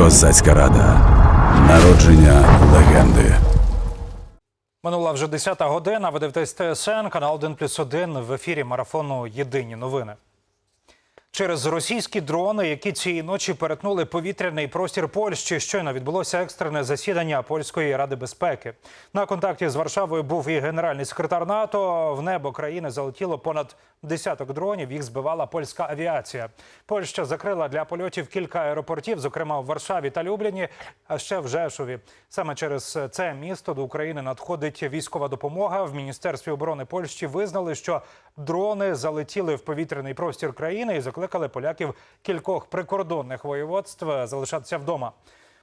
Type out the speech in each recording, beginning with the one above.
Козацька рада. Народження легенди. Минула вже 10-та година. Ви дивитесь ТСН, канал 1 плюс 1 в ефірі марафону Єдині новини. Через російські дрони, які цієї ночі перетнули повітряний простір Польщі, щойно відбулося екстрене засідання польської ради безпеки. На контакті з Варшавою був і генеральний секретар НАТО. В небо країни залетіло понад десяток дронів. Їх збивала польська авіація. Польща закрила для польотів кілька аеропортів, зокрема в Варшаві та Любліні, а ще в Жешові. Саме через це місто до України надходить військова допомога. В міністерстві оборони Польщі визнали, що дрони залетіли в повітряний простір країни і закликали поляків кількох прикордонних воєводств залишатися вдома.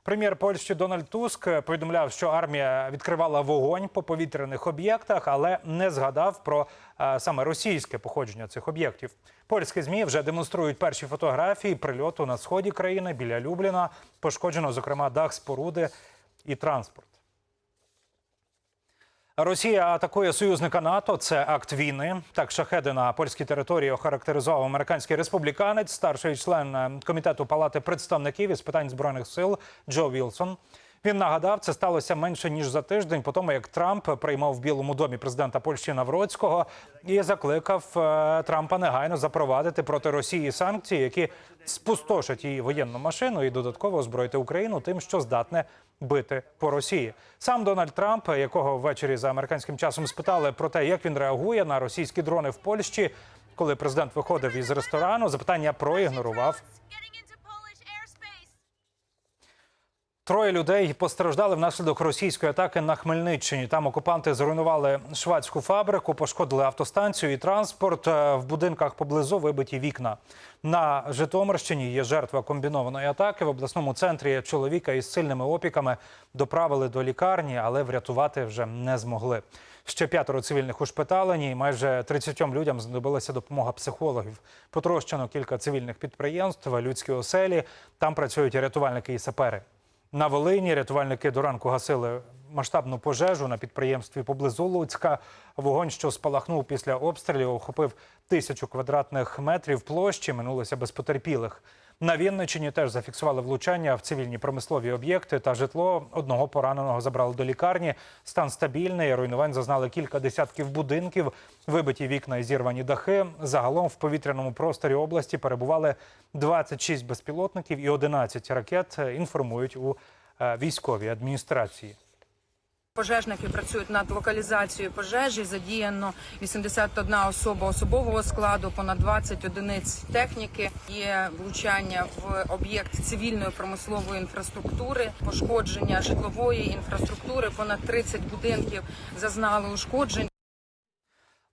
Прем'єр Польщі Дональд Туск повідомляв, що армія відкривала вогонь по повітряних об'єктах, але не згадав про е, саме російське походження цих об'єктів. Польські змі вже демонструють перші фотографії прильоту на сході країни біля Любліна. Пошкоджено, зокрема, дах споруди і транспорт. Росія атакує союзника НАТО. Це акт війни. Так шахеди на польській території охарактеризував американський республіканець, старший член е, комітету палати представників із питань збройних сил Джо Вілсон. Він нагадав, це сталося менше ніж за тиждень, по тому як Трамп приймав в Білому домі президента Польщі Навроцького і закликав е, Трампа негайно запровадити проти Росії санкції, які спустошать її воєнну машину і додатково озброїти Україну тим, що здатне бити по Росії. Сам Дональд Трамп, якого ввечері за американським часом спитали про те, як він реагує на російські дрони в Польщі, коли президент виходив із ресторану, запитання проігнорував. Троє людей постраждали внаслідок російської атаки на Хмельниччині. Там окупанти зруйнували швадську фабрику, пошкодили автостанцію і транспорт. Е, В будинках поблизу вибиті вікна. На Житомирщині є жертва комбінованої атаки. В обласному центрі чоловіка із сильними опіками доправили до лікарні, але врятувати вже не змогли. Ще п'ятеро цивільних ушпиталені. і Майже 30 людям знадобилася допомога психологів. Потрощено кілька цивільних підприємств, людські оселі. Там працюють рятувальники і сапери. На Волині рятувальники до ранку гасили масштабну пожежу на підприємстві поблизу Луцька. Вогонь, що спалахнув після обстрілів, охопив тисячу квадратних метрів площі. Минулося без потерпілих. На Вінниччині теж зафіксували влучання в цивільні промислові об'єкти та житло. Одного пораненого забрали до лікарні. Стан стабільний. Руйнувань зазнали кілька десятків будинків, вибиті вікна і зірвані дахи. Загалом в повітряному просторі області перебували 26 безпілотників і 11 ракет. Інформують у е, військовій адміністрації. Пожежники працюють над локалізацією пожежі. Задіяно 81 особа особового складу, понад 20 одиниць техніки. Є влучання в об'єкт цивільної промислової інфраструктури, пошкодження житлової інфраструктури. Понад 30 будинків зазнали ушкоджень.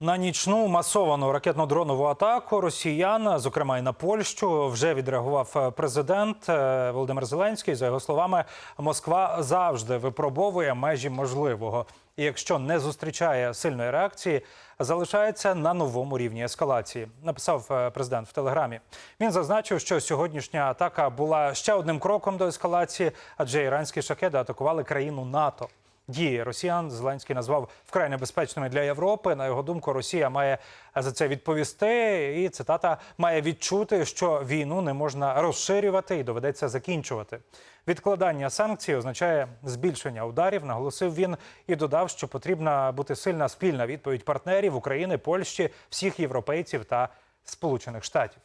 На нічну масовану ракетно-дронову атаку росіян, зокрема і на Польщу, вже відреагував е, президент е, Володимир Зеленський. За його словами, Москва завжди випробовує межі можливого. І якщо не зустрічає сильної реакції, залишається на новому рівні ескалації. Написав е, президент в телеграмі. Він зазначив, що сьогоднішня атака була ще одним кроком до ескалації, адже іранські шахеди атакували країну НАТО. Дії росіян Зеленський назвав вкрай небезпечними для Європи. На його думку, Росія має за це відповісти. І цитата має відчути, що війну не можна розширювати і доведеться закінчувати. Відкладання санкцій означає збільшення ударів. Наголосив він і додав, що потрібна бути сильна спільна відповідь партнерів України, Польщі, всіх європейців та Сполучених Штатів.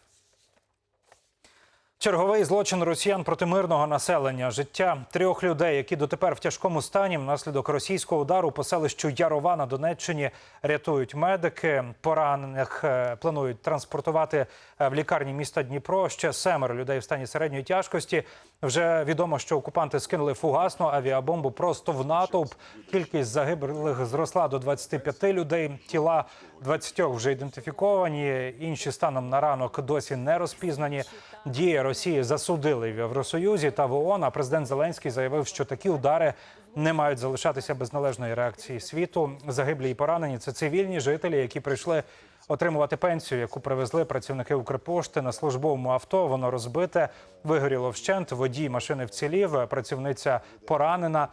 Черговий злочин росіян проти мирного населення. Життя трьох людей, які дотепер в тяжкому стані внаслідок російського удару по селищу Ярова на Донеччині, рятують медики. Поранених е, планують транспортувати в лікарні міста Дніпро. Ще семеро людей в стані середньої тяжкості. Вже відомо, що окупанти скинули фугасну авіабомбу просто в натовп. Кількість загиблих зросла до 25 людей. Тіла 20 вже ідентифіковані. Інші станом на ранок досі не розпізнані. Дії Росії засудили в Євросоюзі та в ООН, а Президент Зеленський заявив, що такі удари не мають залишатися без належної реакції світу. Загиблі і поранені це цивільні жителі, які прийшли отримувати пенсію, яку привезли працівники Укрпошти на службовому авто. Воно розбите, вигоріло вщент. Водій машини вцілів, працівниця поранена.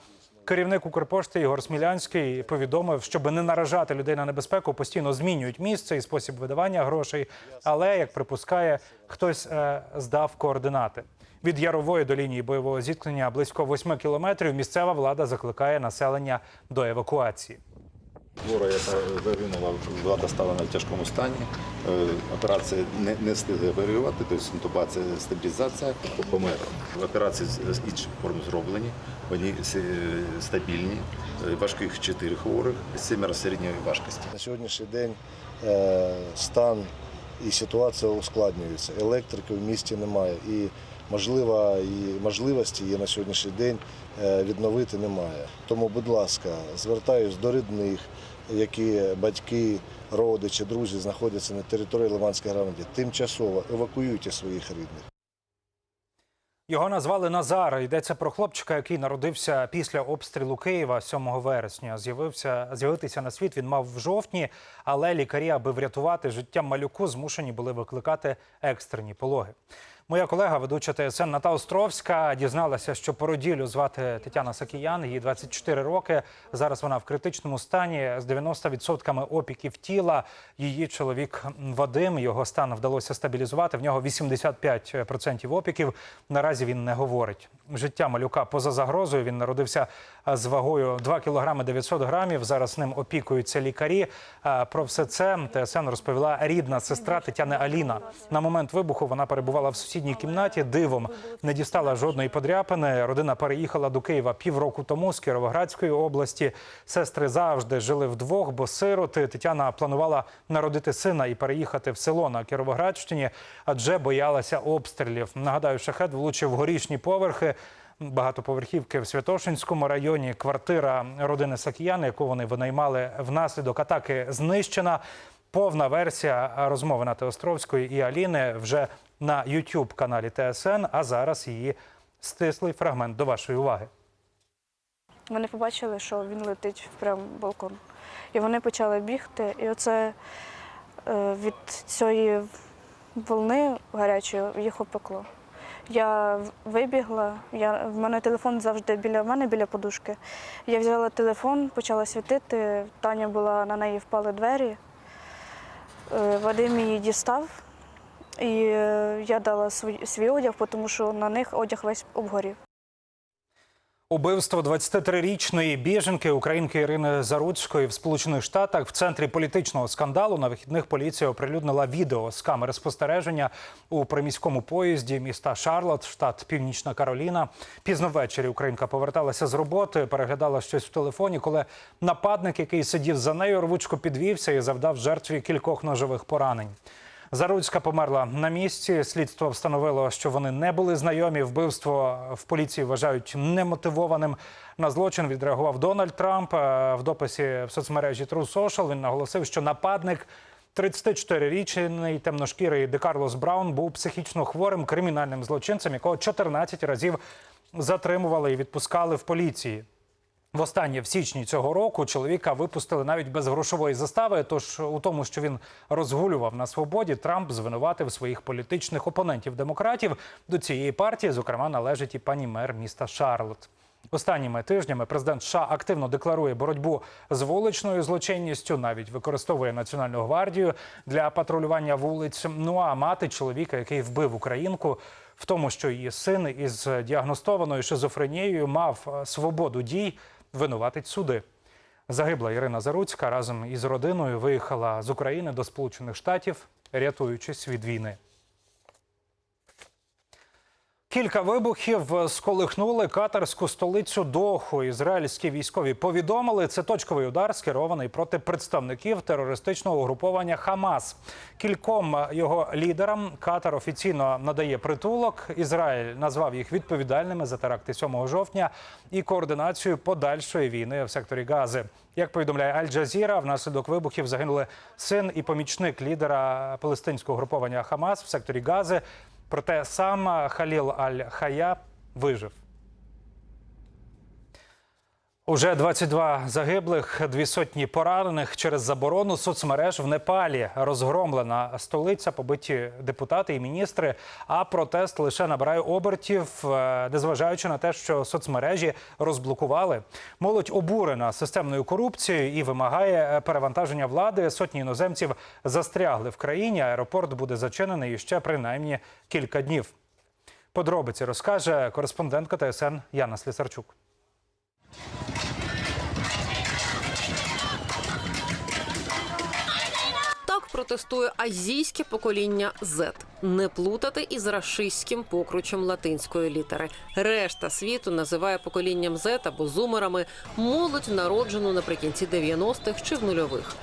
Керівник Укрпошти Ігор Смілянський повідомив, щоб не наражати людей на небезпеку, постійно змінюють місце і спосіб видавання грошей. Але як припускає, хтось е, здав координати. Від Ярової до лінії бойового зіткнення близько 8 кілометрів. Місцева влада закликає населення до евакуації. Хвора, яка загинула, була доставлена в тяжкому стані. Е, Операція не, не встигли оперувати, тобто інтубація, стабілізація помер. Операції з інших форм зроблені, вони стабільні. Е, Важких чотири хворих, сімеро середньої важкості. На сьогоднішній день е, стан і ситуація ускладнюється. Електрики в місті немає і можливо, і можливості є на сьогоднішній день е, відновити немає. Тому, будь ласка, звертаюсь до рідних, які батьки, родичі, друзі знаходяться на території Лиманської громади. Тимчасово евакуюйте своїх рідних. Його назвали Назар. Йдеться про хлопчика, який народився після обстрілу Києва 7 вересня. З'явився з'явитися на світ. Він мав в жовтні, але лікарі, аби врятувати життя малюку, змушені були викликати екстрені пологи. Моя колега, ведуча ТСН Ната Островська, дізналася, що породілю звати Тетяна Сакіян. Їй 24 роки. Зараз вона в критичному стані з 90% опіків тіла. Її чоловік Вадим. Його стан вдалося стабілізувати. В нього 85% опіків. Наразі він не говорить. Життя малюка поза загрозою. Він народився з вагою 2 кг 900 грамів. Зараз ним опікуються лікарі. Про все це ТСН розповіла рідна сестра Тетяни Аліна. На момент вибуху вона перебувала в сусідній кімнаті. Дивом не дістала жодної подряпини. Родина переїхала до Києва півроку тому з Кіровоградської області. Сестри завжди жили вдвох, бо сироти. Тетяна планувала народити сина і переїхати в село на Кіровоградщині, адже боялася обстрілів. Нагадаю, шахет влучив горішні поверхи. Багатоповерхівки в Святошинському районі. Квартира родини Сакіян, яку вони винаймали внаслідок атаки, знищена. Повна версія розмови Нати Островської і Аліни вже на youtube каналі ТСН. А зараз її стислий фрагмент до вашої уваги. Вони побачили, що він летить в прям балкон. І вони почали бігти. І оце е, від цієї волни гарячої їх опекло. Я вибігла, я, в мене телефон завжди біля мене, біля подушки. Я взяла телефон, почала світити. Таня була, на неї впали двері. Е, Вадим її дістав, і е, я дала свій, свій одяг, тому що на них одяг весь обгорів. Убивство 23-річної біженки українки Ірини Заруцької в Сполучених Штатах в центрі політичного скандалу на вихідних поліція оприлюднила відео з камери спостереження у приміському поїзді міста Шарлот, штат Північна Кароліна. Пізно ввечері українка поверталася з роботи, переглядала щось в телефоні, коли нападник, який сидів за нею, рвучко підвівся і завдав жертві кількох ножових поранень. Заруцька померла на місці. Слідство встановило, що вони не були знайомі. Вбивство в поліції вважають немотивованим. На злочин відреагував Дональд Трамп. Е, В дописі в соцмережі True Social він наголосив, що нападник 34-річний темношкірий Декарлос Браун був психічно хворим кримінальним злочинцем, якого 14 разів затримували і відпускали в поліції. Востаннє в січні цього року чоловіка випустили навіть без грошової застави. Тож у тому, що він розгулював на свободі, Трамп звинуватив своїх політичних опонентів демократів. До цієї партії, зокрема, належить і пані мер міста Шарлот. Останніми тижнями президент США активно декларує боротьбу з вуличною злочинністю, навіть використовує національну гвардію для патрулювання вулиць. Ну а мати чоловіка, який вбив українку, в тому, що її син із діагностованою шизофренією мав е, свободу дій, винуватить суди. Загибла Ірина Заруцька разом із родиною виїхала з України до Сполучених Штатів, рятуючись від війни. Кілька вибухів сколихнули катарську столицю Доху. Ізраїльські військові повідомили, це точковий удар скерований проти представників терористичного угруповання Хамас. Кільком його лідерам Катар офіційно надає притулок. Ізраїль назвав їх відповідальними за теракти 7 жовтня і координацію подальшої війни в секторі Гази. Як повідомляє Аль-Джазіра, внаслідок вибухів загинули син і помічник лідера палестинського угруповання Хамас в секторі Гази. Проте сам Халіл Аль-Хая вижив. Уже 22 загиблих, дві сотні поранених через заборону соцмереж в Непалі. Розгромлена столиця, побиті депутати і міністри. А протест лише набирає обертів, е, незважаючи на те, що соцмережі розблокували. Молодь обурена системною корупцією і вимагає перевантаження влади. Сотні іноземців застрягли в країні. Аеропорт буде зачинений ще принаймні кілька днів. Подробиці розкаже кореспондентка ТСН Яна Слісарчук. Так протестує азійське покоління Z. Не плутати із рашистським покручем латинської літери. Решта світу називає поколінням Z або зумерами молодь, народжену наприкінці 90-х чи в нульових.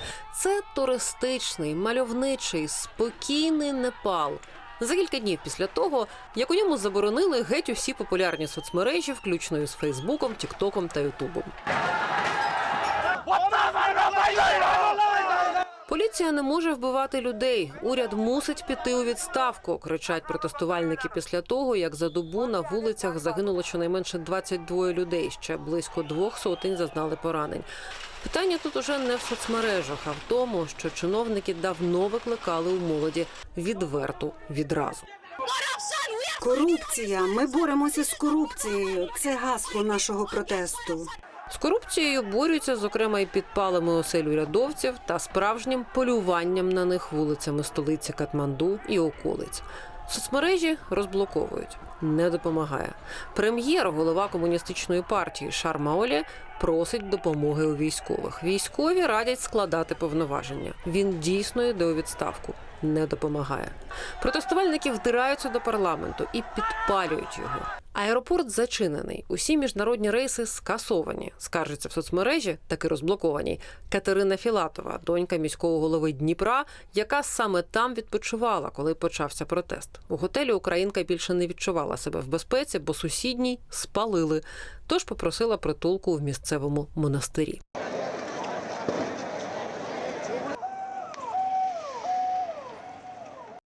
Це туристичний, мальовничий, спокійний Непал. За кілька днів після того, як у ньому заборонили геть усі популярні соцмережі, включно із Фейсбуком, Тіктоком та Ютубом. Поліція не може вбивати людей. Уряд мусить піти у відставку. кричать протестувальники після того, як за добу на вулицях загинуло щонайменше 22 людей. Ще близько двох сотень зазнали поранень. Питання тут уже не в соцмережах, а в тому, що чиновники давно викликали у молоді відверту відразу. Корупція. Ми боремося з корупцією. Це гасло нашого протесту. З корупцією борються, зокрема, і підпалами осель урядовців та справжнім полюванням на них вулицями столиці Катманду і околиць. Соцмережі розблоковують, не допомагає. Прем'єр, голова комуністичної партії Шарма Олі просить допомоги у військових. Військові радять складати повноваження. Він дійсно йде у відставку, не допомагає. Протестувальники вдираються до парламенту і підпалюють його. Аеропорт зачинений. Усі міжнародні рейси скасовані. Скаржиться в соцмережі, таки розблокованій. Катерина Філатова, донька міського голови Дніпра, яка саме там відпочивала, коли почався протест. У готелі Українка більше не відчувала себе в безпеці, бо сусідній спалили. Тож попросила притулку в місцевому монастирі.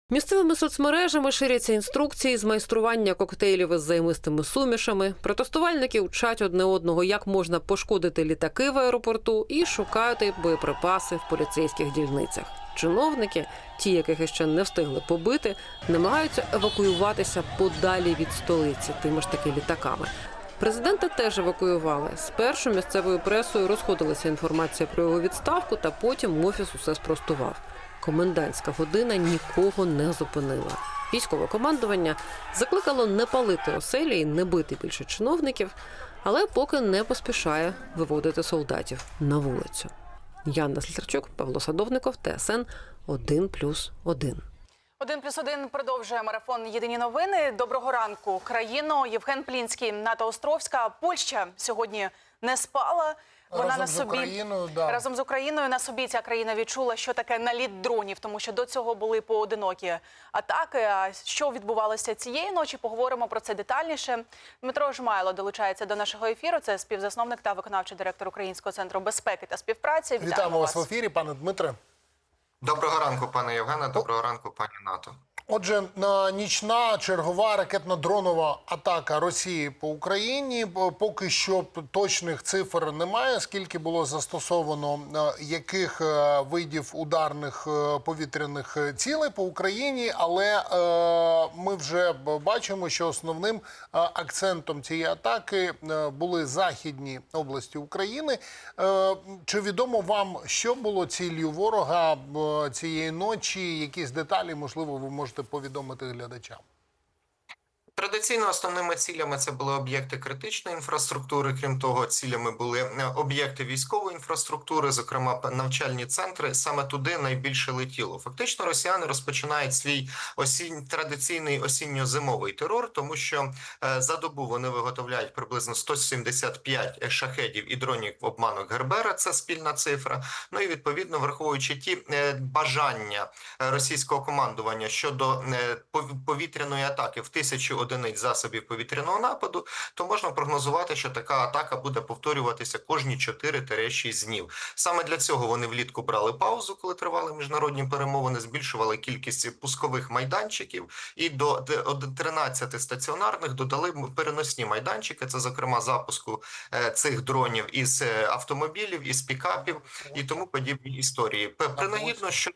Місцевими соцмережами ширяться інструкції з майстрування коктейлів із займистими сумішами. Протестувальники вчать одне одного, як можна пошкодити літаки в аеропорту, і шукають боєприпаси в поліцейських дільницях. Чиновники, ті, яких іще не встигли побити, намагаються евакуюватися подалі від столиці, тими ж таки літаками. Президента теж евакуювали. Спершу місцевою пресою розходилася інформація про його відставку, та потім офіс усе спростував. Комендантська година нікого не зупинила. Військове командування закликало не палити оселі і не бити більше чиновників, але поки не поспішає виводити солдатів на вулицю. Яна Слісарчук, Павло Садовников, ТСН 1+,1. Один плюс один продовжує марафон Єдині новини. Доброго ранку, країно. Євген Плінський, Ната Островська. Польща сьогодні не спала. Вона Разом на з собі Україною, да. разом з Україною на собі ця країна відчула, що таке наліт дронів, тому що до цього були поодинокі атаки. А що відбувалося цієї ночі? Поговоримо про це детальніше. Дмитро Жмайло долучається до нашого ефіру. Це співзасновник та виконавчий директор Українського центру безпеки та співпраці. Вітаємо вас в ефірі, пане Дмитре. Доброго ранку, пане Євгене. Доброго ранку, пані НАТО. Отже, на нічна чергова ракетно-дронова атака Росії по Україні. Поки що точних цифр немає. Скільки було застосовано е, яких е, видів ударних е, повітряних цілей по Україні, але ми вже бачимо, що основним акцентом цієї атаки були західні області України. Чи відомо вам, що було ціллю ворога цієї ночі? Якісь деталі, можливо, ви можете повідомити глядачам? Традиційно основними цілями це були об'єкти критичної інфраструктури. Крім того, цілями були е, об'єкти військової інфраструктури, зокрема навчальні центри. Саме туди найбільше летіло. Фактично, росіяни розпочинають свій осінь традиційний осінньо-зимовий терор, тому що е, за добу вони виготовляють приблизно 175 шахедів і дронів обманок Гербера. Це спільна цифра. Ну і відповідно враховуючи ті е, бажання е, російського командування щодо е, повітряної атаки в тисячу одиниць засобів повітряного нападу, то можна прогнозувати, що така атака буде повторюватися кожні 4-6 днів. Саме для цього вони влітку брали паузу, коли тривали міжнародні перемовини, збільшували кількість пускових майданчиків, і до де- 13 стаціонарних додали переносні майданчики. Це зокрема запуску е, цих дронів із е, автомобілів, із пікапів і тому подібні історії. Принагідно, що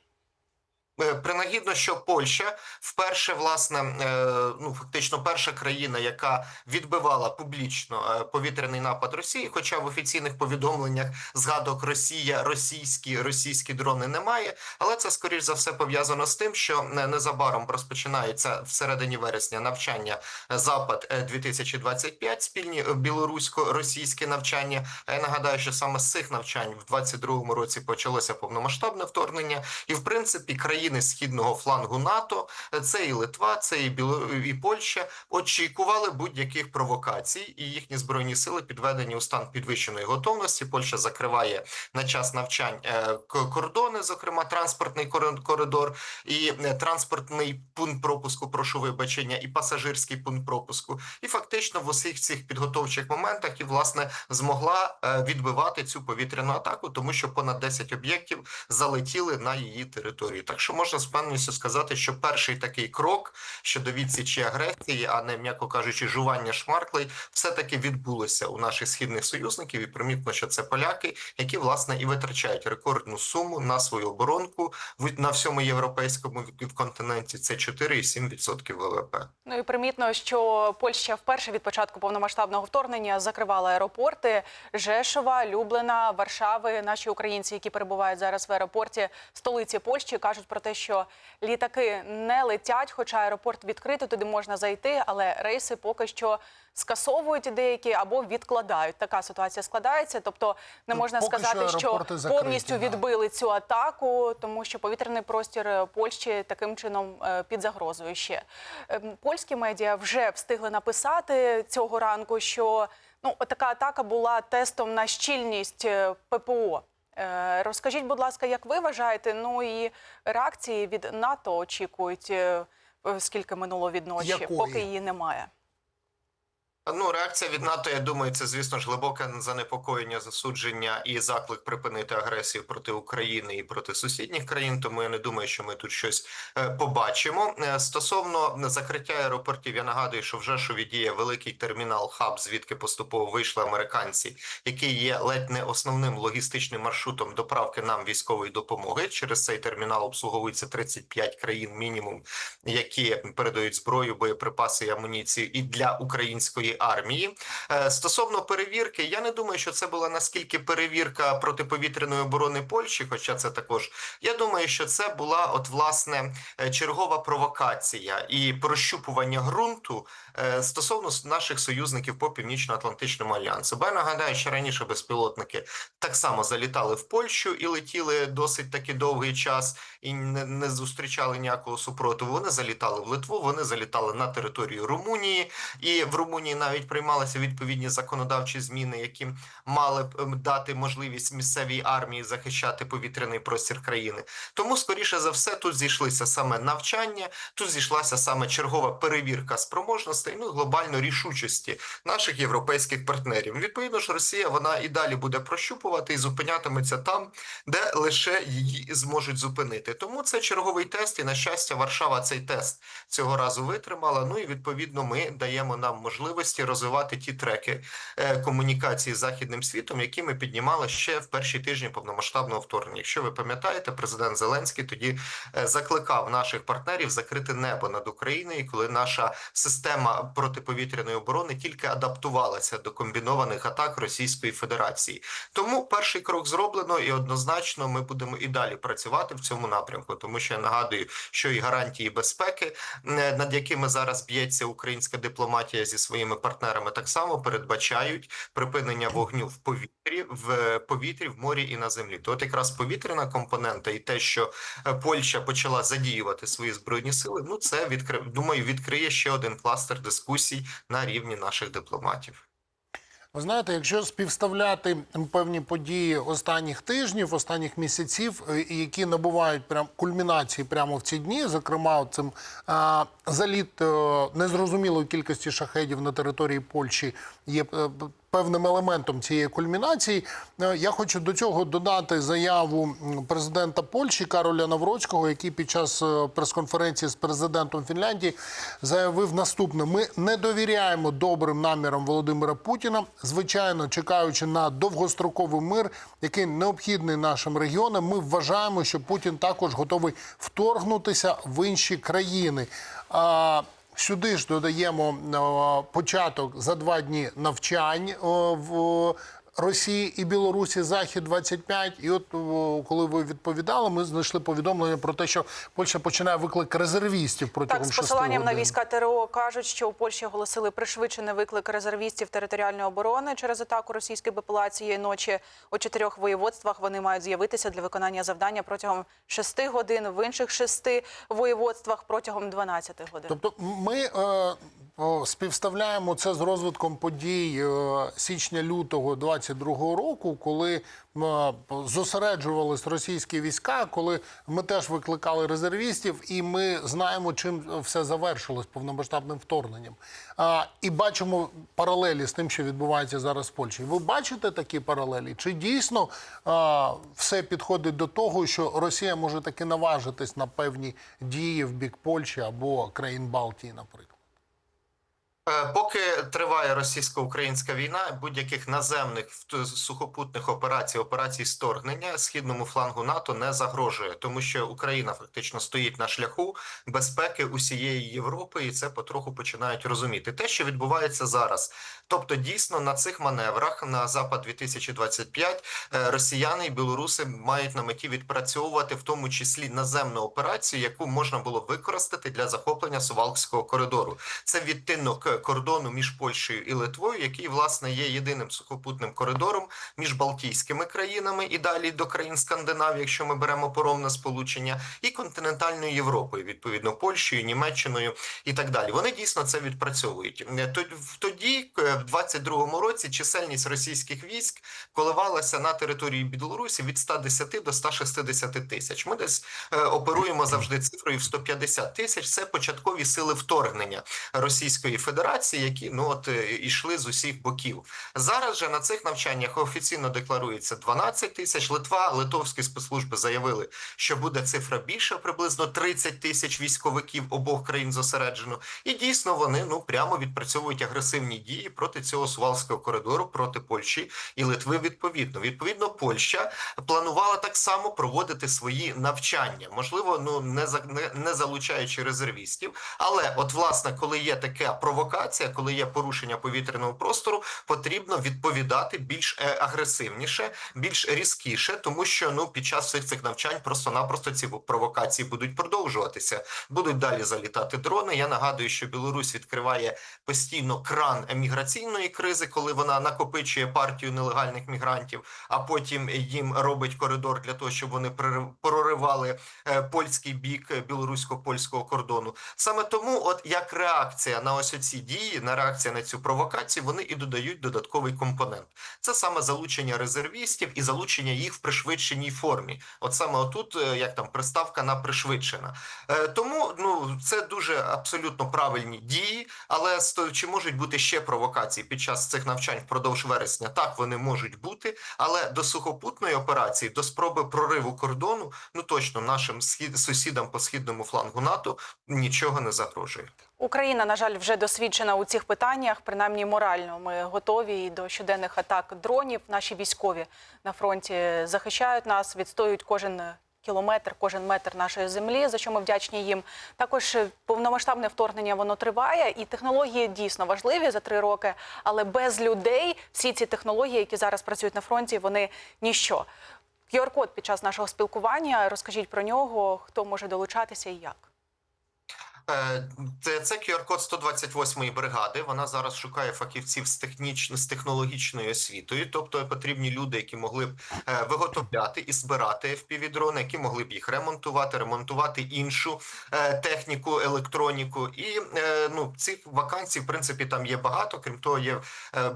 Принагідно, що Польща вперше, власне, е, ну фактично перша країна, яка відбивала публічно е, повітряний напад Росії, хоча в офіційних повідомленнях згадок Росія, російські російські дрони немає, але це скоріш за все пов'язано з тим, що е, незабаром розпочинається всередині вересня навчання е, Запад е, 2025, спільні е, білорусько-російські навчання. Я нагадаю, що саме з цих навчань в 22-му році почалося повномасштабне вторгнення, і в принципі країни східного флангу НАТО, це і Литва, це і Біло... і Польща, очікували будь-яких провокацій, і їхні збройні сили підведені у стан підвищеної готовності. Польща закриває на час навчань е, кордони, зокрема транспортний коридор- коридор і е, транспортний пункт пропуску, прошу вибачення, і пасажирський пункт пропуску. І фактично в усіх цих підготовчих моментах і власне змогла е, відбивати цю повітряну атаку, тому що понад 10 об'єктів залетіли на її територію. Так що можна з певністю сказати, що перший такий крок щодо відсічі агресії, а не м'яко кажучи, жування шмарклей, все таки відбулося у наших східних союзників. І примітно, що це поляки, які власне і витрачають рекордну суму на свою оборонку на всьому європейському континенті. Це 4,7% ВВП. Ну і примітно, що Польща вперше від початку повномасштабного вторгнення закривала аеропорти Жешова, Люблина, Варшави. Наші українці, які перебувають зараз в аеропорті столиці Польщі, кажуть про те, що літаки не летять, хоча аеропорт відкритий, туди можна зайти, але рейси поки що скасовують деякі або відкладають. Така ситуація складається. Тобто не Ну, можна що сказати, що аеропорти закриті, повністю да. відбили цю атаку, тому що повітряний простір е, Польщі таким чином е, під загрозою ще. Ем, Польські медіа вже встигли написати цього ранку, що ну така атака була тестом на щільність е, ППО. Е, Розкажіть, будь ласка, як ви вважаєте? Ну і реакції від НАТО очікують, е, скільки минуло від ночі, Якої? поки її немає. Ну, реакція від НАТО, я думаю, це звісно ж глибоке занепокоєння, засудження і заклик припинити агресію проти України і проти сусідніх країн. Тому я не думаю, що ми тут щось е, побачимо. Е, Стосовно закриття аеропортів, я нагадую, що в Жешові діє великий термінал хаб, звідки поступово вийшли американці, який є ледь не основним логістичним маршрутом доправки нам військової допомоги. Через цей термінал обслуговується 35 країн мінімум, які передають зброю, боєприпаси і амуніцію і для української армії. Е, Стосовно перевірки, я не думаю, що це була наскільки перевірка протиповітряної оборони Польщі, хоча це також. Я думаю, що це була от власне е, чергова провокація і прощупування ґрунту е, стосовно наших союзників по північно-атлантичному альянсу. Бо я нагадаю, що раніше безпілотники так само залітали в Польщу і летіли досить таки довгий час і не, не зустрічали ніякого супротиву. Вони залітали в Литву, вони залітали на територію Румунії, і в Румунії навіть приймалися відповідні законодавчі зміни, які мали б ем, дати можливість місцевій армії захищати повітряний простір країни. Тому, скоріше за все, тут зійшлися саме навчання, тут зійшлася саме чергова перевірка спроможностей, ну глобально рішучості наших європейських партнерів. Відповідно ж, Росія вона і далі буде прощупувати і зупинятиметься там, де лише її зможуть зупинити. Тому це черговий тест, і на щастя, Варшава цей тест цього разу витримала. Ну і відповідно ми даємо нам можливості розвивати ті треки е, комунікації з західним світом, які ми піднімали ще в перші тижні повномасштабного вторгнення. Якщо ви пам'ятаєте, президент Зеленський тоді е, закликав наших партнерів закрити небо над Україною, коли наша система протиповітряної оборони тільки адаптувалася до комбінованих атак Російської Федерації. Тому перший крок зроблено, і однозначно ми будемо і далі працювати в цьому напрямку, тому що я нагадую, що і гарантії безпеки, е, над якими зараз б'ється українська дипломатія зі своїми партнерами, так само передбачають припинення вогню в повітрі, в повітрі, в морі і на землі. То от якраз повітряна компонента і те, що е, Польща почала задіювати свої збройні сили, ну це відкри... думаю, відкриє ще один кластер дискусій на рівні наших дипломатів. Ви знаєте, якщо співставляти певні події останніх тижнів, останніх місяців, е, які набувають прям кульмінації прямо в ці дні, зокрема цим а, заліт а, незрозумілої кількості шахедів на території Польщі є е, певним елементом цієї кульмінації. Е, Я хочу до цього додати заяву президента Польщі Кароля Навроцького, який під час е, прес-конференції з президентом Фінляндії заявив наступне: ми не довіряємо добрим намірам Володимира Путіна, звичайно, чекаючи на довгостроковий мир, який необхідний нашим регіонам. Ми вважаємо, що Путін також готовий вторгнутися в інші країни. Сюди ж додаємо початок за два дні навчань в Росії і Білорусі Захід 25 І от коли ви відповідали, ми знайшли повідомлення про те, що Польща починає виклик резервістів протягом Так, з посиланням на війська ТРО кажуть, що у Польщі оголосили пришвидшений виклик резервістів територіальної оборони через атаку російської БПЛА цієї ночі. У чотирьох воєводствах вони мають з'явитися для виконання завдання протягом шести годин, в інших шести воєводствах протягом 12 годин. Тобто ми е, співставляємо це з розвитком подій е, січня-лютого 22-го року, коли е, зосереджувались російські війська, коли ми теж викликали резервістів, і ми знаємо, чим все завершилось повномасштабним вторгненням. І бачимо паралелі з тим, що відбувається зараз в Польщі. Ви бачите такі паралелі? Чи дійсно все підходить до того, що Росія може таки наважитись на певні дії в бік Польщі або країн Балтії, наприклад? Е, Поки триває російсько-українська війна, будь-яких наземних сухопутних операцій, операцій сторгнення східному флангу НАТО не загрожує, тому що Україна фактично стоїть на шляху безпеки усієї Європи, і це потроху починають розуміти. Те, що відбувається зараз, тобто дійсно на цих маневрах на запад 2025 е, росіяни і білоруси мають на меті відпрацьовувати в тому числі наземну операцію, яку можна було використати для захоплення Сувалкського коридору. Це відтинок кордону між Польщею і Литвою, який власне є єдиним сухопутним коридором між Балтійськими країнами і далі до країн Скандинавії, якщо ми беремо поромне сполучення, і континентальною Європою, відповідно Польщею, Німеччиною і так далі. Вони дійсно це відпрацьовують. Е, то- Тоді, е, в 22-му році, чисельність російських військ коливалася на території Білорусі від 110 до 160 тисяч. Ми десь е, оперуємо завжди цифрою в 150 тисяч. Це початкові сили вторгнення Російської Федерації, які ну от е, йшли з усіх боків. Зараз же на цих навчаннях офіційно декларується 12 тисяч. Литва, литовські спецслужби заявили, що буде цифра більша, приблизно 30 тисяч військовиків обох країн зосереджено. І дійсно вони ну прямо відпрацьовують агресивні дії проти цього сувалського коридору, проти Польщі і Литви. Відповідно, відповідно, Польща планувала так само проводити свої навчання, можливо, ну не за не, залучаючи резервістів. Але от власне, коли є така провокація, коли є порушення повітряного простору, потрібно відповідати більш е, агресивніше, більш різкіше, тому що ну під час всіх цих навчань просто-напросто ці провокації будуть продовжуватися. Будуть далі залітати дрони. Я нагадую, що Білорусь відкриває постійно кран еміграційної кризи, коли вона накопичує партію нелегальних мігрантів, а потім їм робить коридор для того, щоб вони прорив- проривали е, польський бік білорусько-польського кордону. Саме тому, от як реакція на ось ці дії, на реакція на цю провокацію, вони і додають додатковий компонент. Це саме залучення резервістів і залучення їх в пришвидшеній формі. От саме отут, е, як там приставка на пришвидшена. Е, Тому ну це дуже абсолютно правильні дії. Але чи можуть бути ще провокації під час цих навчань впродовж вересня? Так вони можуть бути, але до сухопутної операції, до спроби прориву кордону, ну точно нашим схід сусідам по східному флангу НАТО нічого не загрожує. Україна, на жаль, вже досвідчена у цих питаннях, принаймні морально. Ми готові і до щоденних атак дронів. Наші військові на фронті захищають нас, відстоюють кожен кілометр, кожен метр нашої землі, за що ми вдячні їм. Також е, повномасштабне вторгнення воно триває, і технології дійсно важливі за три роки. Але без людей всі ці технології, які зараз працюють на фронті, вони ніщо. QR-код під час нашого спілкування. Розкажіть про нього, хто може долучатися і як. Е, Це, це QR-код 128-ї бригади. Вона зараз шукає фахівців з техніч... з технологічною освітою, тобто потрібні люди, які могли б е, виготовляти і збирати FPV-дрони, які могли б їх ремонтувати, ремонтувати іншу е, техніку, електроніку. І ну цих вакансій, в принципі, там є багато. Крім того, є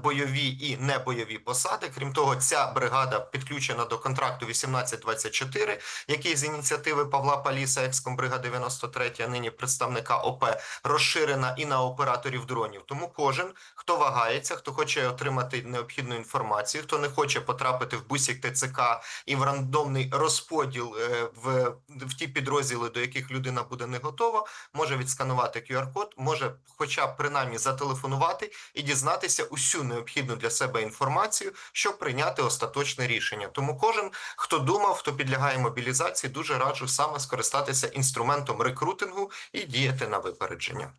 бойові і небойові посади. Крім того, ця бригада підключена до контракту 1824, який з ініціативи Павла Паліса, екскомбрига 93, а нині представник така ОП розширена і на операторів дронів. Тому кожен, хто вагається, хто хоче отримати необхідну інформацію, хто не хоче потрапити в бусік ТЦК і в рандомний розподіл е, в, в ті підрозділи, до яких людина буде не готова, може відсканувати QR-код, може, хоча б принаймні зателефонувати і дізнатися усю необхідну для себе інформацію, щоб прийняти остаточне рішення. Тому кожен, хто думав, хто підлягає мобілізації, дуже раджу саме скористатися інструментом рекрутингу і діяти на випередження.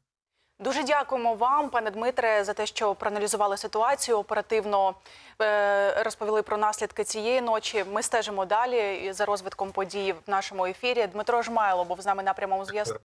Дуже дякуємо вам, пане Дмитре, за те, що проаналізували ситуацію, оперативно е, розповіли про наслідки цієї ночі. Ми стежимо далі за розвитком подій в нашому ефірі. Дмитро Жмайло був з нами на прямому зв'язку.